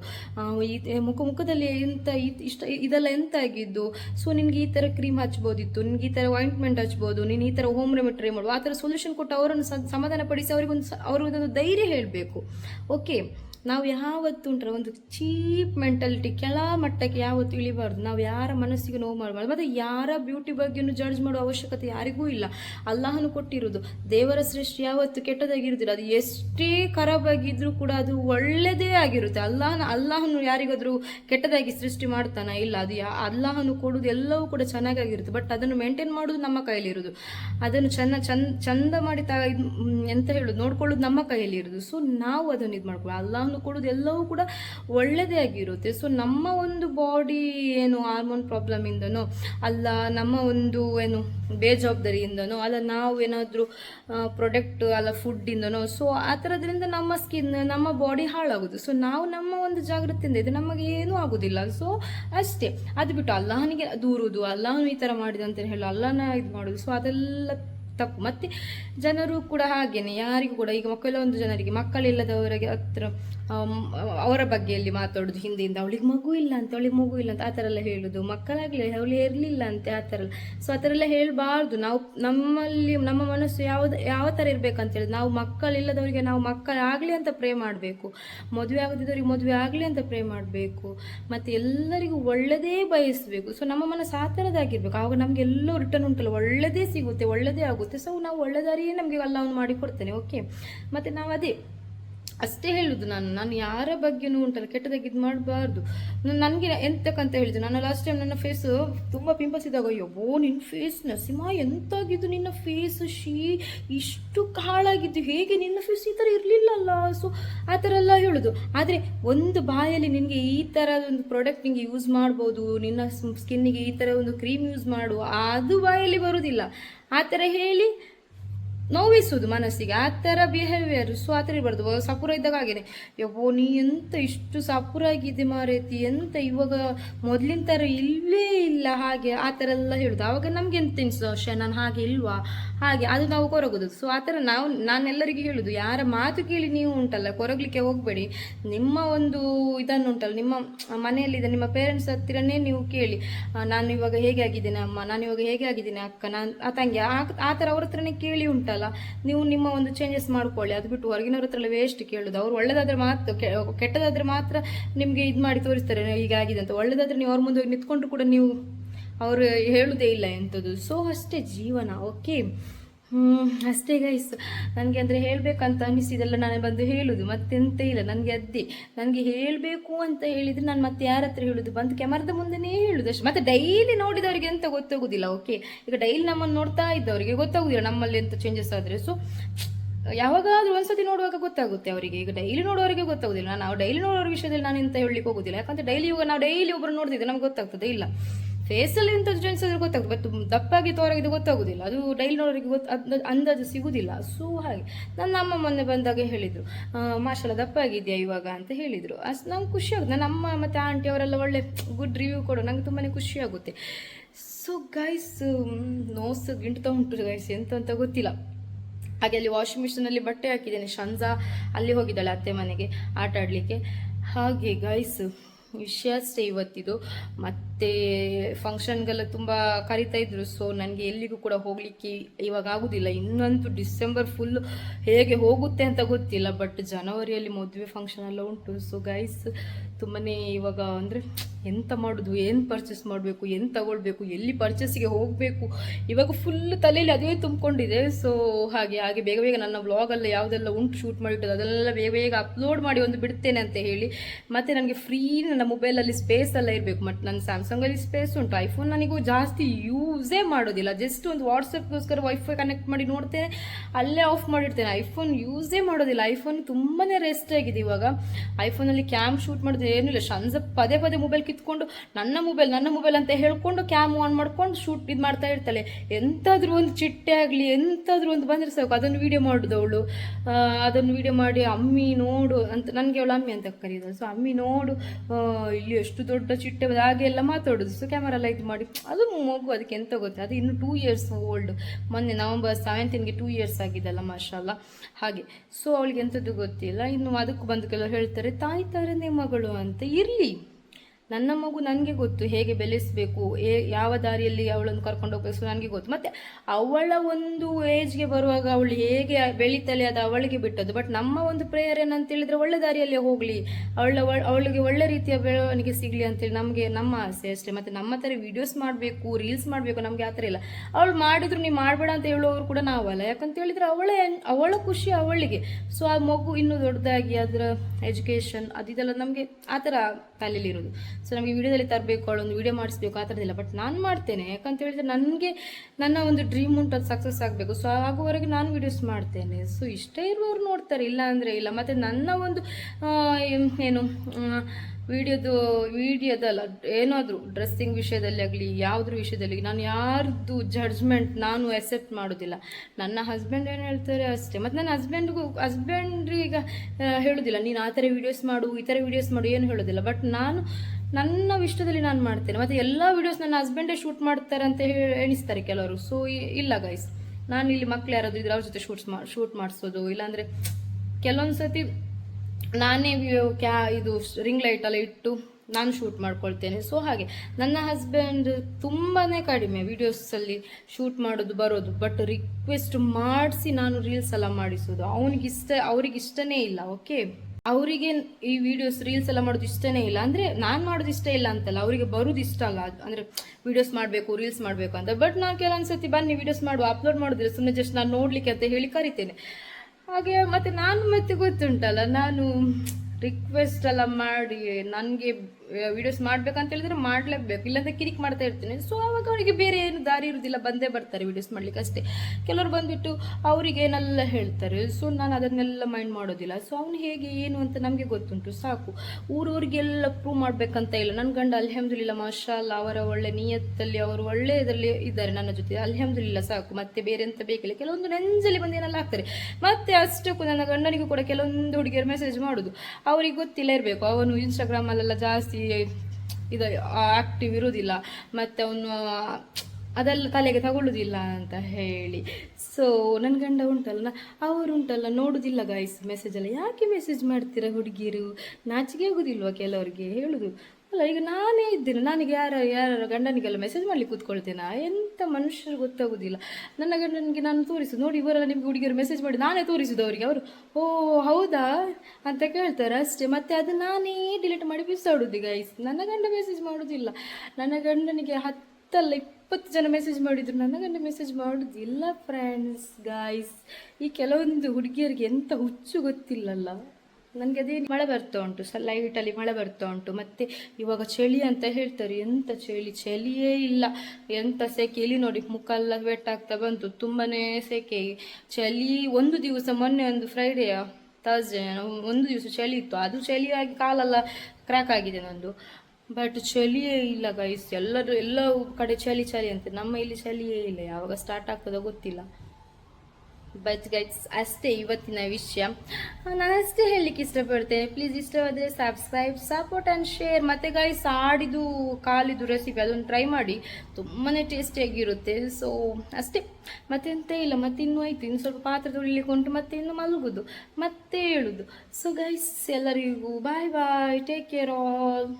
ಈ ಮುಖ, ಮುಖದಲ್ಲಿ ಇದ್- ಇಷ್ಟ, ಇದೆಲ್ಲ ಎಂತ ಆಗಿದ್ದು? ಸೊ ನಿನಗೆ ಈ ಥರ ಕ್ರೀಮ್ ಹಚ್ಬೋದಿತ್ತು, ನಿನಗೆ ಈ ಥರ ಆಯಿಂಟ್ಮೆಂಟ್ ಹಚ್ಬೋದು ನೀನು ಈ ಥರ ಹೋಮ್ ರೆಮಿಡಿ ಟ್ರೈ ಮಾಡುವ ಆ ಥರ ಸೊಲ್ಯೂಷನ್ ಕೊಟ್ಟು ಅವರನ್ನು ಸಮಾಧಾನ ಪಡಿಸಿ ಅವ್ರಿಗೊಂದು ಅವ್ರಿಗೊಂದೊಂದು ಅವ್ರಿಗೊಂದು ಧೈರ್ಯ ಹೇಳಬೇಕು. ಓಕೆ ನಾವು ಯಾವತ್ತು ಉಂಟಲ್ಲ ಒಂದು ಚೀಪ್ ಮೆಂಟಾಲಿಟಿ ಕೆಳ ಮಟ್ಟಕ್ಕೆ ಯಾವತ್ತು ಇಳಿಬಾರ್ದು. ನಾವು ಯಾರ ಮನಸ್ಸಿಗೆ ನೋವು ಮಾಡಬಾರ್ದು. ಮತ್ತು ಯಾರ ಬ್ಯೂಟಿ ಬಗ್ಗೆನೂ ಜಡ್ಜ್ ಮಾಡುವ ಅವಶ್ಯಕತೆ ಯಾರಿಗೂ ಇಲ್ಲ. ಅಲ್ಲಾಹನು ಕೊಟ್ಟಿರೋದು ದೇವರ ಸೃಷ್ಟಿ ಯಾವತ್ತು ಕೆಟ್ಟದಾಗಿರುವುದಿಲ್ಲ. ಅದು ಎಷ್ಟೇ ಖರಾಬಾಗಿದ್ರೂ ಕೂಡ ಅದು ಒಳ್ಳೆಯದೇ ಆಗಿರುತ್ತೆ. ಅಲ್ಲಾಹನ, ಅಲ್ಲಾಹನು ಯಾರಿಗಾದರೂ ಕೆಟ್ಟದಾಗಿ ಸೃಷ್ಟಿ ಮಾಡ್ತಾನ ಇಲ್ಲ? ಅದು ಯಾ, ಅಲ್ಲಾಹನು ಕೊಡುವುದು ಎಲ್ಲವೂ ಕೂಡ ಚೆನ್ನಾಗಾಗಿರುತ್ತೆ. ಬಟ್ ಅದನ್ನು ಮೇಂಟೈನ್ ಮಾಡೋದು ನಮ್ಮ ಕೈಯಲ್ಲಿರೋದು ಅದನ್ನು ಚೆನ್ನ ಚಂದ ಚಂದ ಮಾಡಿ ತ ಎಂತ ಹೇಳೋದು ನೋಡ್ಕೊಳ್ಳೋದು ನಮ್ಮ ಕೈಯಲ್ಲಿ ಇರೋದು ಸೊ ನಾವು ಅದನ್ನು ಇದು ಮಾಡ್ಕೊಳ್ಳೋ ಅಲ್ಲಾಹನು ಕೊಡೋದು ಎಲ್ಲವೂ ಕೂಡ ಒಳ್ಳೆಯದೇ ಆಗಿರುತ್ತೆ. ಸೊ ನಮ್ಮ ಒಂದು ಬಾಡಿ ಏನು ಹಾರ್ಮೋನ್ ಪ್ರಾಬ್ಲಮಿಂದನೋ ಅಲ್ಲ ನಮ್ಮ ಒಂದು ಏನು ಬೇಜವಾಬ್ದಾರಿಯಿಂದನೋ, ಅಲ್ಲ ನಾವು ಏನಾದರೂ ಪ್ರಾಡಕ್ಟ್ ಅಲ್ಲ ಫುಡ್ಡಿಂದನೋ ಸೊ ಆ ಥರದ್ರಿಂದ ನಮ್ಮ ಸ್ಕಿನ್ ನಮ್ಮ ಬಾಡಿ ಹಾಳಾಗೋದು. ಸೊ ನಾವು ನಮ್ಮ ಒಂದು ಜಾಗೃತಿಯಿಂದ ಇದೆ ನಮಗೆ ಏನೂ ಆಗೋದಿಲ್ಲ. ಸೊ ಅಷ್ಟೇ. ಅದು ಬಿಟ್ಟು ಅಲ್ಲಾಹನಿಗೆ ದೂರುವುದು ಅಲ್ಲಾಹನು ಈ ಥರ ಮಾಡಿದ ಅಂತ ಹೇಳಿ ಅಲ್ಲನ ಇದು ಮಾಡೋದು. ಸೊ ಅದೆಲ್ಲ ತಪ್ಪು. ಮತ್ತೆ ಜನರು ಕೂಡ ಹಾಗೇನೆ, ಯಾರಿಗೂ ಕೂಡ, ಈಗ ಮಕ್ಕಳ ಒಂದು ಜನರಿಗೆ, ಮಕ್ಕಳಿಲ್ಲದವರಿಗೆ ಹತ್ರ ಅವರ ಬಗ್ಗೆಯಲ್ಲಿ ಮಾತಾಡೋದು, ಹಿಂದೆಯಿಂದ ಅವಳಿಗೆ ಮಗು ಇಲ್ಲ ಅಂತ, ಅವಳಿಗೆ ಮಗು ಇಲ್ಲ ಅಂತ, ಆ ಥರ ಎಲ್ಲ ಹೇಳೋದು. ಮಕ್ಕಳಾಗಲಿ, ಅವಳು ಇರಲಿಲ್ಲ ಅಂತೆ, ಆ ಥರ ಎಲ್ಲ. ಸೊ ಆ ಥರ ಎಲ್ಲ ಹೇಳಬಾರ್ದು. ನಾವು, ನಮ್ಮಲ್ಲಿ, ನಮ್ಮ ಮನಸ್ಸು ಯಾವ್ದು, ಯಾವ ಥರ ಇರಬೇಕಂತ ಹೇಳಿದ್ರೆ, ನಾವು ಮಕ್ಕಳಿಲ್ಲದವರಿಗೆ ನಾವು ಮಕ್ಕಳಾಗಲಿ ಅಂತ ಪ್ರೇ ಮಾಡಬೇಕು. ಮದುವೆ ಆಗದಿದ್ದವರಿಗೆ ಮದುವೆ ಆಗಲಿ ಅಂತ ಪ್ರೇ ಮಾಡಬೇಕು. ಮತ್ತು ಎಲ್ಲರಿಗೂ ಒಳ್ಳೆಯದೇ ಬಯಸಬೇಕು. ಸೊ ನಮ್ಮ ಮನಸ್ಸು ಆ ಥರದಾಗಿರ್ಬೇಕು ಆವಾಗ ನಮಗೆ ಎಲ್ಲೋ ರಿಟರ್ನ್ ಉಂಟಲ್ಲ ಒಳ್ಳೆಯದೇ ಸಿಗುತ್ತೆ ಒಳ್ಳೆಯದೇ ಆಗುತ್ತೆ. ಸೊ ನಾವು ಒಳ್ಳೆದಾರಿಯೇ ನಮಗೆ ಎಲ್ಲವನ್ನು ಮಾಡಿ ಕೊಡ್ತೇನೆ ಓಕೆ ಮತ್ತು ನಾವು ಅದೇ. ಅಷ್ಟೇ ಹೇಳುದು ನಾನು. ನಾನು ಯಾರ ಬಗ್ಗೆನೂ ಉಂಟಲ್ಲ, ಕೆಟ್ಟದಾಗಿ ಇದು ಮಾಡಬಾರ್ದು. ನನಗೆ ಎಂತಕ್ಕಂತ ಹೇಳಿದ್ದು? ನಾನು ಲಾಸ್ಟ್ ಟೈಮ್ ನನ್ನ ಫೇಸ್ ತುಂಬ ಪಿಂಪಲ್ಸ್ ಇದ್ದಾಗ, ಅಯ್ಯೋ ನಿನ್ನ ಫೇಸ್ ನರಸಿಂಹ ಎಂತಾಗಿದ್ದು ನಿನ್ನ ಫೇಸ್ ಶೀ, ಇಷ್ಟು ಕಾಳಾಗಿದ್ದು ಹೇಗೆ ನಿನ್ನ ಫೇಸ್ ಈ ಥರ ಇರಲಿಲ್ಲಲ್ಲ? ಸೊ ಆ ಥರ ಎಲ್ಲ ಹೇಳೋದು. ಆದರೆ ಒಂದು ಬಾಯಲ್ಲಿ ನಿನಗೆ ಈ ಥರ ಒಂದು ಪ್ರಾಡಕ್ಟ್ ನಿಮಗೆ ಯೂಸ್ ಮಾಡ್ಬೋದು, ನಿನ್ನ ಸ್ಕಿನ್ನಿಗೆ ಈ ಥರ ಒಂದು ಕ್ರೀಮ್ ಯೂಸ್ ಮಾಡು, ಅದು ಬಾಯಲ್ಲಿ ಬರೋದಿಲ್ಲ. ಆ ಥರ ಹೇಳಿ ನೋವಿಸುವುದು ಮನಸ್ಸಿಗೆ. ಆ ಥರ ಬಿಹೇವಿಯರ್ ಸೊ ಆ ಥರ ಇರಬಾರ್ದು ಸಪುರ ಇದ್ದಾಗ ಹಾಗೇನೆ. ಯಬ್ಬೋ ನೀ ಎಂತ ಇಷ್ಟು ಸಪುರ ಆಗಿದೆ ಮಾರೇತಿ, ಎಂತ ಇವಾಗ ಮೊದಲಿನ ಥರ ಇಲ್ಲೇ ಇಲ್ಲ ಹಾಗೆ, ಆ ಥರ ಎಲ್ಲ ಹೇಳುದು. ಆವಾಗ ನಮ್ಗೆ ಎಂತ ಶೇ ನಾನು ಹಾಗೆ ಇಲ್ವಾ? ಹಾಗೆ, ಅದು ನಾವು ಕೊರಗುದು ಸೊ ಆ ಥರ ನಾವು, ನಾನೆಲ್ಲರಿಗೂ ಹೇಳುದು, ಯಾರ ಮಾತು ಕೇಳಿ ನೀವು ಉಂಟಲ್ಲ, ಕೊರಗಲಿಕ್ಕೆ ಹೋಗಬೇಡಿ. ನಿಮ್ಮ ಒಂದು ಇದನ್ನು ಉಂಟಲ್ಲ, ನಿಮ್ಮ ಮನೆಯಲ್ಲಿದೆ ನಿಮ್ಮ ಪೇರೆಂಟ್ಸ್ ಹತ್ತಿರನೇ ನೀವು ಕೇಳಿ. ನಾನು ಇವಾಗ ಹೇಗೆ ಆಗಿದ್ದೇನೆ ಅಮ್ಮ? ನಾನು ಇವಾಗ ಹೇಗೆ ಆಗಿದ್ದೇನೆ ಅಕ್ಕ? ನಾನು, ಆ ತಂಗಿ ಆ ಥರ ಅವ್ರ ಹತ್ರನೇ ಕೇಳಿ ಉಂಟಲ್ಲ. ನೀವು ನಿಮ್ಮ ಒಂದು ಚೇಂಜಸ್ ಮಾಡ್ಕೊಳ್ಳಿ. ಅದು ಬಿಟ್ಟು ಹೊರಗಿನವ್ರ ಹತ್ರ ವೇಸ್ಟ್ ಕೇಳೋದು. ಅವ್ರು ಒಳ್ಳೆದಾದ್ರೆ ಮಾತ್ರ ಕೆಟ್ಟದಾದ್ರೆ ಮಾತ್ರ ನಿಮಗೆ ಇದು ಮಾಡಿ ತೋರಿಸ್ತಾರೆ ಆಗಿದೆ ಅಂತ. ಒಳ್ಳೇದಾದ್ರೆ ನೀವು ಅವ್ರ ಮುಂದೆ ಹೋಗಿ ನಿಂತ್ಕೊಂಡು ಕೂಡ ನೀವು ಅವರು ಹೇಳುವುದೇ ಇಲ್ಲ ಎಂಥದ್ದು ಸೊ ಅಷ್ಟೇ ಜೀವನ ಓಕೆ ಅಷ್ಟೇ ಗೈಸ್ ನನಗೆ ಅಂದರೆ ಹೇಳಬೇಕಂತ ಅನಿಸಿದೆಲ್ಲ ನಾನು ಬಂದು ಹೇಳುದು, ಮತ್ತೆಂತ ಇಲ್ಲ. ನನಗೆ ಅದೇ ನನಗೆ ಹೇಳಬೇಕು ಅಂತ ಹೇಳಿದರೆ ನಾನು ಮತ್ತೆ ಯಾರ ಹತ್ರ ಹೇಳುದು? ಬಂದು ಕ್ಯಾಮರದ ಮುಂದೆನೇ ಹೇಳುದು ಅಷ್ಟೇ. ಮತ್ತೆ ಡೈಲಿ ನೋಡಿದವರಿಗೆ ಎಂತ ಗೊತ್ತಾಗೋದಿಲ್ಲ ಓಕೆ ಈಗ ಡೈಲಿ ನಮ್ಮನ್ನು ನೋಡ್ತಾ ಇದ್ದವರಿಗೆ ಗೊತ್ತಾಗೋದಿಲ್ಲ ನಮ್ಮಲ್ಲಿ ಎಂತ ಚೇಂಜಸ್ ಆದರೆ. ಸೊ ಯಾವಾಗಾದ್ರೂ ಒಂದ್ಸತಿ ನೋಡುವಾಗ ಗೊತ್ತಾಗುತ್ತೆ ಅವರಿಗೆ. ಈಗ ಡೈಲಿ ನೋಡುವವರಿಗೆ ಗೊತ್ತಾಗೋದಿಲ್ಲ. ನಾವು ಡೈಲಿ ನೋಡೋರ ವಿಷಯದಲ್ಲಿ ನಾನು ಎಂತ ಹೇಳಲಿಕ್ಕೆ ಹೋಗೋದಿಲ್ಲ. ಯಾಕಂದ್ರೆ ಡೈಲಿ ಇವಾಗ ನಾವು ಡೈಲಿ ಒಬ್ಬರು ನೋಡ್ತಿದ್ದೆ ನಮ್ಗೆ ಗೊತ್ತಾಗ್ತದೆ, ಇಲ್ಲ. ಫೇಸಲ್ಲಿ ಎಂತ ಚೇಂಜಸ್ ಆದರೂ ಗೊತ್ತಾಗುತ್ತೆ ಬಟ್ ದಪ್ಪಾಗಿ ತೋರಾಗಿದ್ದು ಗೊತ್ತಾಗೋದಿಲ್ಲ. ಅದು ಡೈಲಿ ನೋಡೋರಿಗೆ ಗೊತ್ತು ಅಂದ- ಅಂದಾಜು ಸಿಗುದಿಲ್ಲ. ಸೊ ಹಾಗೆ. ನನ್ನ ಅಮ್ಮ ಮೊನ್ನೆ ಬಂದಾಗ ಹೇಳಿದರು ದಪ್ಪ ದಪ್ಪಾಗಿದೆಯಾ ಇವಾಗ? ಅಂತ ಹೇಳಿದರು. ಅಷ್ಟು ನಂಗೆ ಖುಷಿ ಆಗುತ್ತೆ. ನನ್ನ ಅಮ್ಮ ಮತ್ತು ಆಂಟಿ ಅವರೆಲ್ಲ ಒಳ್ಳೆ ಗುಡ್ ರಿವ್ಯೂ ಕೊಡೋ, ನಂಗೆ ತುಂಬಾ ಖುಷಿ ಆಗುತ್ತೆ. ಸೊ ಗೈಸ್ ನೋಸ್ ಗಿಂಟ್ತಾ ಉಂಟು ಗೈಸ್ ಎಂತ ಅಂತ ಗೊತ್ತಿಲ್ಲ. ಹಾಗೆ ಅಲ್ಲಿ ವಾಷಿಂಗ್ ಮಿಷಿನಲ್ಲಿ ಬಟ್ಟೆ ಹಾಕಿದ್ದೇನೆ. ಶಂಜಾ ಅಲ್ಲಿ ಹೋಗಿದ್ದಾಳೆ ಅತ್ತೆ ಮನೆಗೆ, ಆಟ ಆಡಲಿಕ್ಕೆ. ಹಾಗೆ ಗೈಸ್ ವಿಷಯ ಅಷ್ಟೇ ಇವತ್ತಿದು. ಮತ್ತು ಫಂಕ್ಷನ್ಗೆಲ್ಲ ತುಂಬ ಕರಿತಾ ಇದ್ರು. ಸೊ ನನಗೆ ಎಲ್ಲಿಗೂ ಕೂಡ ಹೋಗಲಿಕ್ಕೆ ಇವಾಗ ಆಗೋದಿಲ್ಲ. ಇನ್ನಂತೂ ಡಿಸೆಂಬರ್ ಫುಲ್ ಹೇಗೆ ಹೋಗುತ್ತೆ ಅಂತ ಗೊತ್ತಿಲ್ಲ. ಬಟ್ ಜನವರಿಯಲ್ಲಿ ಮದುವೆ ಫಂಕ್ಷನ್ ಎಲ್ಲ ಉಂಟು. ಸೊ ಗೈಸ್ ತುಂಬಾ ಇವಾಗ ಅಂದರೆ ಎಂತ ಮಾಡೋದು, ಏನು ಪರ್ಚೇಸ್ ಮಾಡಬೇಕು, ಏನು ತಗೊಳ್ಬೇಕು, ಎಲ್ಲಿ ಪರ್ಚೇಸಿಗೆ ಹೋಗಬೇಕು, ಇವಾಗ ಫುಲ್ ತಲೆಯಲ್ಲಿ ಅದೇ ತುಂಬಿಕೊಂಡಿದೆ. ಸೊ ಹಾಗೆ ಹಾಗೆ ಬೇಗ ಬೇಗ ನನ್ನ ವ್ಲಾಗಲ್ಲ ಯಾವುದೆಲ್ಲ ಉಂಟು ಶೂಟ್ ಮಾಡಿಬಿಟ್ಟು ಅದೆಲ್ಲ ಬೇಗ ಬೇಗ ಅಪ್ಲೋಡ್ ಮಾಡಿ ಒಂದು ಬಿಡ್ತೇನೆ ಅಂತ ಹೇಳಿ, ಮತ್ತು ನನಗೆ ಫ್ರೀ ನನ್ನ ಮೊಬೈಲಲ್ಲಿ ಸ್ಪೇಸ್ ಎಲ್ಲ ಇರಬೇಕು. ಮತ್ತು ನನ್ನ ಸ್ಯಾಮ್ಸಂಗಲ್ಲಿ ಸ್ಪೇಸ್ ಉಂಟು. ಐಫೋನ್ ನನಗೂ ಜಾಸ್ತಿ ಯೂಸೇ ಮಾಡೋದಿಲ್ಲ. ಜಸ್ಟ್ ಒಂದು ವಾಟ್ಸಪ್ಗೋಸ್ಕರ ವೈಫೈ ಕನೆಕ್ಟ್ ಮಾಡಿ ನೋಡ್ತೇನೆ, ಅಲ್ಲೇ ಆಫ್ ಮಾಡಿರ್ತೇನೆ ಐಫೋನ್ ಯೂಸೇ ಮಾಡೋದಿಲ್ಲ. ಐಫೋನ್ ತುಂಬಾ ರೆಸ್ಟ್ ಆಗಿದೆ ಇವಾಗ. ಐಫೋನಲ್ಲಿ ಕ್ಯಾಮ್ ಶೂಟ್ ಮಾಡೋದು ಏನಿಲ್ಲ ಶಂಜ ಪದೇ ಪದೇ ಮೊಬೈಲ್ ಕಿತ್ಕೊಂಡು, ನನ್ನ ಮೊಬೈಲ್ ನನ್ನ ಮೊಬೈಲ್ ಅಂತ ಹೇಳ್ಕೊಂಡು ಕ್ಯಾಮ್ ಆನ್ ಮಾಡ್ಕೊಂಡು ಶೂಟ್ ಇದು ಮಾಡ್ತಾ ಇರ್ತಾಳೆ. ಎಂತಾದ್ರೂ ಒಂದು ಚಿಟ್ಟೆ ಆಗಲಿ, ಎಂತಾದ್ರೂ ಒಂದು ಬಂದರೆ ಸಾಕು, ಅದನ್ನು ವಿಡಿಯೋ ಮಾಡೋದು ಅವಳು ಅದನ್ನು ವಿಡಿಯೋ ಮಾಡಿ, ಅಮ್ಮಿ ನೋಡು ಅಂತ, ನನಗೆ ಅವಳು ಅಮ್ಮಿ ಅಂತ ಕರೀತಾಳೆ ಸೊ ಅಮ್ಮಿ ನೋಡು ಇಲ್ಲಿ ಎಷ್ಟು ದೊಡ್ಡ ಚಿಟ್ಟೆ ಹಾಗೆ ಎಲ್ಲ ಮಾತಾಡೋದು. ಸೊ ಕ್ಯಾಮರಾ ಎಲ್ಲ ಇದು ಮಾಡಿ, ಅದು ಮಗು, ಅದಕ್ಕೆ ಎಂತ ಗೊತ್ತೆ? ಅದು ಇನ್ನು ಟೂ ಇಯರ್ಸ್ ಓಲ್ಡ್ ಮೊನ್ನೆ ನವಂಬರ್ ಸೆವೆಂಟೀನ್ಗೆ ಟೂ ಇಯರ್ಸ್ ಆಗಿದ್ದಲ್ಲ ಮಾಷಾಲ್ಲ ಹಾಗೆ. ಸೊ ಅವಳಿಗೆ ಎಂಥದ್ದು ಗೊತ್ತಿಲ್ಲ. ಇನ್ನು ಅದಕ್ಕೂ ಬಂದು ಕೆಲವರು ಹೇಳ್ತಾರೆ, ತಾಯಿ ಥರನೇ ಮಗಳು ಅಂತ ಇರಲಿ ನನ್ನ ಮಗು ನನಗೆ ಗೊತ್ತು ಹೇಗೆ ಬೆಳೆಸಬೇಕು, ಏ, ಯಾವ ದಾರಿಯಲ್ಲಿ ಅವಳನ್ನು ಕರ್ಕೊಂಡು ಹೋಗ್ಬೇಕು ನನಗೆ ಗೊತ್ತು. ಮತ್ತು ಅವಳ ಒಂದು ಏಜ್ಗೆ ಬರುವಾಗ ಅವಳು ಹೇಗೆ ಬೆಳೀತಲೆ ಅದು ಅವಳಿಗೆ ಬಿಟ್ಟದ್ದು. ಬಟ್ ನಮ್ಮ ಒಂದು ಪ್ರೇಯರ್ ಏನಂತ ಹೇಳಿದ್ರೆ ಒಳ್ಳೆ ದಾರಿಯಲ್ಲಿ ಹೋಗಲಿ. ಅವಳ ಅವಳಿಗೆ ಒಳ್ಳೆ ರೀತಿಯ ಬೆಳವಣಿಗೆ ಸಿಗಲಿ ಅಂತೇಳಿ ನಮಗೆ ನಮ್ಮ ಆಸೆ ಅಷ್ಟೇ. ಮತ್ತು ನಮ್ಮ ಥರ ವಿಡಿಯೋಸ್ ಮಾಡಬೇಕು ರೀಲ್ಸ್ ಮಾಡಬೇಕು ನಮಗೆ ಆ ಥರ ಇಲ್ಲ. ಅವಳು ಮಾಡಿದ್ರು ನೀವು ಮಾಡಬೇಡ ಅಂತ ಹೇಳುವವರು ಕೂಡ ನಾವಲ್ಲ. ಯಾಕಂತ ಹೇಳಿದ್ರೆ ಅವಳೇ, ಅವಳ ಖುಷಿ ಅವಳಿಗೆ. ಸೊ ಆ ಮಗು ಇನ್ನೂ ದೊಡ್ಡದಾಗಿ ಅದರ ಎಜುಕೇಷನ್ ಅದಿದೆಲ್ಲ ನಮಗೆ ಆ ಥರ ತಲೆಯಲ್ಲಿರೋದು ಸೊ ನಮಗೆ ವಿಡಿಯೋದಲ್ಲಿ ತರಬೇಕು ಅವಳೊಂದು ವಿಡಿಯೋ ಮಾಡಿಸ್ಬೇಕು, ಆ ಥರದಿಲ್ಲ ಬಟ್ ನಾನು ಮಾಡ್ತೇನೆ. ಯಾಕಂತ ಹೇಳಿದ್ರೆ ನನಗೆ ನನ್ನ ಒಂದು ಡ್ರೀಮ್ ಉಂಟು, ಅದು ಸಕ್ಸಸ್ ಆಗಬೇಕು. ಸೊ ಆಗುವವರೆಗೆ ನಾನು ವೀಡಿಯೋಸ್ ಮಾಡ್ತೇನೆ. ಸೊ ಇಷ್ಟ ಇರುವವರು ನೋಡ್ತಾರೆ. ಇಲ್ಲ ಅಂದರೆ ಇಲ್ಲ. ಮತ್ತು ನನ್ನ ಒಂದು ಏನು ವಿಡಿಯೋದು, ವಿಡಿಯೋದಲ್ಲ, ಏನಾದರೂ ಡ್ರೆಸ್ಸಿಂಗ್ ವಿಷಯದಲ್ಲಿ ಆಗಲಿ, ಯಾವುದ್ರ ವಿಷಯದಲ್ಲಿ ನಾನು ಯಾರ್ದು ಜಡ್ಜ್ಮೆಂಟ್ ನಾನು ಎಕ್ಸೆಪ್ಟ್ ಮಾಡೋದಿಲ್ಲ. ನನ್ನ ಹಸ್ಬೆಂಡ್ ಏನು ಹೇಳ್ತಾರೆ ಅಷ್ಟೇ. ಮತ್ತು ನನ್ನ ಹಸ್ಬೆಂಡ್ಗೂ ಹಸ್ಬೆಂಡ್ರೀಗ ಹೇಳೋದಿಲ್ಲ, ನೀನು ಆ ಥರ ವೀಡಿಯೋಸ್ ಮಾಡು, ಈ ಥರ ವೀಡಿಯೋಸ್ ಮಾಡು, ಏನು ಹೇಳೋದಿಲ್ಲ. ಬಟ್ ನಾನು, ನನ್ನ ಇಷ್ಟದಲ್ಲಿ ನಾನು ಮಾಡ್ತೇನೆ. ಮತ್ತು ಎಲ್ಲ ವೀಡಿಯೋಸ್ ನನ್ನ ಹಸ್ಬೆಂಡೇ ಶೂಟ್ ಮಾಡ್ತಾರೆ ಅಂತ ಹೇಳಿ ಎಣಿಸ್ತಾರೆ ಕೆಲವರು. ಸೊ ಇಲ್ಲ ಗೈಸ್ ನಾನು ಇಲ್ಲಿ ಮಕ್ಳು ಯಾರಾದರೂ ಇದ್ರೆ ಅವ್ರ ಜೊತೆ ಶೂಟ್ಸ್ ಮಾ ಶೂಟ್ ಮಾಡಿಸೋದು. ಇಲ್ಲಾಂದರೆ ಕೆಲವೊಂದು ಸತಿ ನಾನೇ ಕ್ಯಾ ಇದು ರಿಂಗ್ ಲೈಟ್ ಎಲ್ಲ ಇಟ್ಟು ನಾನು ಶೂಟ್ ಮಾಡ್ಕೊಳ್ತೇನೆ. ಸೊ ಹಾಗೆ, ನನ್ನ ಹಸ್ಬೆಂಡ್ ತುಂಬಾ ಕಡಿಮೆ ವೀಡಿಯೋಸಲ್ಲಿ ಶೂಟ್ ಮಾಡೋದು, ಬರೋದು ಬಟ್ ರಿಕ್ವೆಸ್ಟ್ ಮಾಡಿಸಿ ನಾನು ರೀಲ್ಸ್ ಎಲ್ಲ ಮಾಡಿಸೋದು. ಅವನಿಗೆ ಇಷ್ಟ ಅವ್ರಿಗೆ ಇಷ್ಟನೇ ಇಲ್ಲ ಓಕೆ ಅವರಿಗೆ ಈ ವಿಡಿಯೋಸ್ ರೀಲ್ಸ್ ಎಲ್ಲ ಮಾಡೋದು ಇಷ್ಟನೇ ಇಲ್ಲ. ಅಂದರೆ ನಾನು ಮಾಡೋದು ಇಷ್ಟ ಇಲ್ಲ ಅಂತಲ್ಲ, ಅವರಿಗೆ ಬರೋದು ಇಷ್ಟ ಅಲ್ಲ. ಅದು ಅಂದ್ರೆ ವಿಡಿಯೋಸ್ ಮಾಡಬೇಕು ರೀಲ್ಸ್ ಮಾಡಬೇಕು ಅಂತ. ಬಟ್ ನಾನು ಕೆಲವೊಂದು ಸತಿ ಬನ್ನಿ ವಿಡಿಯೋಸ್ ಮಾಡುವ ಅಪ್ಲೋಡ್ ಮಾಡೋದಿಲ್ಲ. ಸುಮ್ಮನೆ ಜಸ್ಟ್ ನಾನು ನೋಡಲಿಕ್ಕೆ ಅಂತ ಹೇಳಿ ಕರಿತೇನೆ. ಹಾಗೆ ಮತ್ತೆ ನಾನು ಮತ್ತೆ ಗೊತ್ತುಂಟಲ್ಲ ನಾನು ರಿಕ್ವೆಸ್ಟ್ ಎಲ್ಲ ಮಾಡಿ ನನಗೆ ವಿಡಿಯೋಸ್ ಮಾಡ್ಬೇಕಂತ ಹೇಳಿದ್ರೆ ಮಾಡಲೇಬೇಕು. ಇಲ್ಲಾಂದ್ರೆ ಕಿರಿಕ್ ಮಾಡ್ತಾ ಇರ್ತೀನಿ. ಸೊ ಅವಾಗ ಅವರಿಗೆ ಬೇರೆ ಏನು ದಾರಿ ಇರುವುದಿಲ್ಲ ಬಂದೇ ಬರ್ತಾರೆ ವಿಡಿಯೋಸ್ ಮಾಡ್ಲಿಕ್ಕೆ ಅಷ್ಟೇ. ಕೆಲವರು ಬಂದ್ಬಿಟ್ಟು ಅವರಿಗೆ ಏನೆಲ್ಲ ಹೇಳ್ತಾರೆ. ಸೊ ನಾನು ಅದನ್ನೆಲ್ಲ ಮೈಂಡ್ ಮಾಡೋದಿಲ್ಲ. ಸೊ ಅವನು ಹೇಗೆ, ಏನು ಅಂತ ನಮಗೆ ಗೊತ್ತುಂಟು. ಸಾಕು. ಊರವ್ರಿಗೆಲ್ಲ ಪ್ರೂವ್ ಮಾಡಬೇಕಂತ ಇಲ್ಲ. ನನ್ನ ಗಂಡ ಅಲ್ಹಮ್ದುಲಿಲ್ಲ ಮಾಷಾಲ್ ಅವರ ಒಳ್ಳೆ ನಿಯತ್ತಲ್ಲಿ, ಅವರು ಒಳ್ಳೆ ಇದರಲ್ಲಿ ಇದ್ದಾರೆ ನನ್ನ ಜೊತೆ. ಅಲ್ಹಮ್ದುಲಿಲ್ಲ, ಸಾಕು. ಮತ್ತೆ ಬೇರೆ ಅಂತ ಬೇಕಿಲ್ಲ. ಕೆಲವೊಂದು ನೆಂಜಲ್ಲಿ ಬಂದು ಏನೆಲ್ಲ ಆಗ್ತಾರೆ ಮತ್ತೆ ಅಷ್ಟಕ್ಕೂ ನನ್ನ ಗಂಡನಿಗೂ ಕೂಡ ಕೆಲವೊಂದು ಹುಡುಗಿಯರು ಮೆಸೇಜ್ ಮಾಡೋದು. ಅವ್ರಿಗೆ ಗೊತ್ತಿಲ್ಲ ಇರಬೇಕು. ಅವನು ಇನ್ಸ್ಟಾಗ್ರಾಮಲ್ಲೆಲ್ಲ ಜಾಸ್ತಿ ಇದು ಆಕ್ಟಿವ್ ಇರುವುದಿಲ್ಲ ಮತ್ತು ಅವನು ಅದೆಲ್ಲ ತಲೆಗೆ ತಗೊಳ್ಳೋದಿಲ್ಲ ಅಂತ ಹೇಳಿ. ಸೊ ನನ್ನ ಗಂಡ ಉಂಟಲ್ಲ ಅವರು ಉಂಟಲ್ಲ ನೋಡುದಿಲ್ಲ ಗಾಯ್ಸ್ ಮೆಸೇಜ್ ಎಲ್ಲ. ಯಾಕೆ ಮೆಸೇಜ್ ಮಾಡ್ತೀರಾ ಹುಡುಗಿರು? ನಾಚಿಕೆ ಆಗೋದಿಲ್ವಾ ಕೆಲವರಿಗೆ? ಹೇಳುದು. ಅಲ್ಲ, ಈಗ ನಾನೇ ಇದ್ದೇನೆ. ನನಗೆ ಯಾರ ಯಾರ ಗಂಡನಿಗೆಲ್ಲ ಮೆಸೇಜ್ ಮಾಡ್ಲಿಕ್ಕೆ ಕೂತ್ಕೊಳ್ತೇನೆ? ಎಂತ ಮನುಷ್ಯರು ಗೊತ್ತಾಗೋದಿಲ್ಲ. ನನ್ನ ಗಂಡನಿಗೆ ನಾನು ತೋರಿಸು ನೋಡಿ, ಇವರೆಲ್ಲ ನಿಮ್ಗೆ ಹುಡುಗಿಯರು ಮೆಸೇಜ್ ಮಾಡಿ ನಾನೇ ತೋರಿಸಿದ್ದು ಅವರಿಗೆ. ಅವರು, ಓ, ಹೌದಾ? ಅಂತ ಕೇಳ್ತಾರೆ ಅಷ್ಟೇ. ಮತ್ತೆ ಅದು ನಾನೇ ಡಿಲೀಟ್ ಮಾಡಿ ಬಿಸಾಡುದು ಗೈಸ್ ನನ್ನ ಗಂಡ ಮೆಸೇಜ್ ಮಾಡೋದಿಲ್ಲ. ನನ್ನ ಗಂಡನಿಗೆ ಹತ್ತಲ್ಲ ಇಪ್ಪತ್ತು ಜನ ಮೆಸೇಜ್ ಮಾಡಿದ್ರು. ನನ್ನ ಗಂಡ ಮೆಸೇಜ್ ಮಾಡೋದಿಲ್ಲ ಫ್ರೆಂಡ್ಸ್ ಗಾಯ್ಸ್ ಈ ಕೆಲವೊಂದು ಹುಡುಗಿಯರಿಗೆ ಎಂತ ಹುಚ್ಚು ಗೊತ್ತಿಲ್ಲಲ್ಲ. ನನಗೆ ಅದೇ ಮಳೆ ಬರ್ತಾ ಉಂಟು, ಸ ಲೈಟಲ್ಲಿ ಮಳೆ ಬರ್ತಾ ಉಂಟು. ಮತ್ತೆ ಇವಾಗ ಚಳಿ ಅಂತ ಹೇಳ್ತಾರೆ, ಎಂತ ಚಳಿ? ಚಳಿಯೇ ಇಲ್ಲ. ಎಂತ ಸೆಕೆ? ಇಲ್ಲಿ ನೋಡಿ ಮುಖ ಎಲ್ಲ ವೆಟ್ ಆಗ್ತಾ ಬಂತು, ತುಂಬಾನೇ ಸೆಕೆ. ಚಳಿ ಒಂದು ದಿವಸ, ಮೊನ್ನೆ ಒಂದು ಫ್ರೈಡೆಯ ಥರ್ಸ್ಡೇ ಒಂದು ದಿವಸ ಚಳಿ ಇತ್ತು. ಅದು ಚಳಿಯಾಗಿ ಕಾಲೆಲ್ಲ ಕ್ರ್ಯಾಕ್ ಆಗಿದೆ ನಂದು. ಬಟ್ ಚಳಿಯೇ ಇಲ್ಲ ಗೈಸ್ ಎಲ್ಲರೂ ಎಲ್ಲ ಕಡೆ ಚಳಿ ಚಳಿ ಅಂತ. ನಮ್ಮ ಇಲ್ಲಿ ಚಳಿಯೇ ಇಲ್ಲ. ಯಾವಾಗ ಸ್ಟಾರ್ಟ್ ಆಗ್ತದೋ ಗೊತ್ತಿಲ್ಲ. ಬಟ್ ಗೈಸ್ ಅಷ್ಟೇ ಇವತ್ತಿನ ವಿಷಯ. ನಾನು ಅಷ್ಟೇ ಹೇಳಲಿಕ್ಕೆ ಇಷ್ಟಪಡ್ತೇನೆ. ಪ್ಲೀಸ್ ಇಷ್ಟವಾದರೆ ಸಬ್ಸ್ಕ್ರೈಬ್ ಸಪೋರ್ಟ್ ಆ್ಯಂಡ್ ಶೇರ್ ಮತ್ತು ಗೈಸ್ ಆಡಿದು, ಕಾಲಿದು ರೆಸಿಪಿ ಅದನ್ನು ಟ್ರೈ ಮಾಡಿ. ತುಂಬಾ ಟೇಸ್ಟಿಯಾಗಿರುತ್ತೆ ಸೊ ಅಷ್ಟೇ. ಮತ್ತೆಂತ ಇಲ್ಲ, ಮತ್ತೆ ಇನ್ನೂ ಆಯಿತು. ಇನ್ನು ಸ್ವಲ್ಪ ಪಾತ್ರೆ ತೊಳಿಲಿಕ್ಕೆ ಉಂಟು, ಮತ್ತೆ ಇನ್ನು ಮಲಗುದು, ಮತ್ತೆ ಹೇಳುದು. ಸೊ ಗೈಸ್ ಎಲ್ಲರಿಗೂ bye bye take care all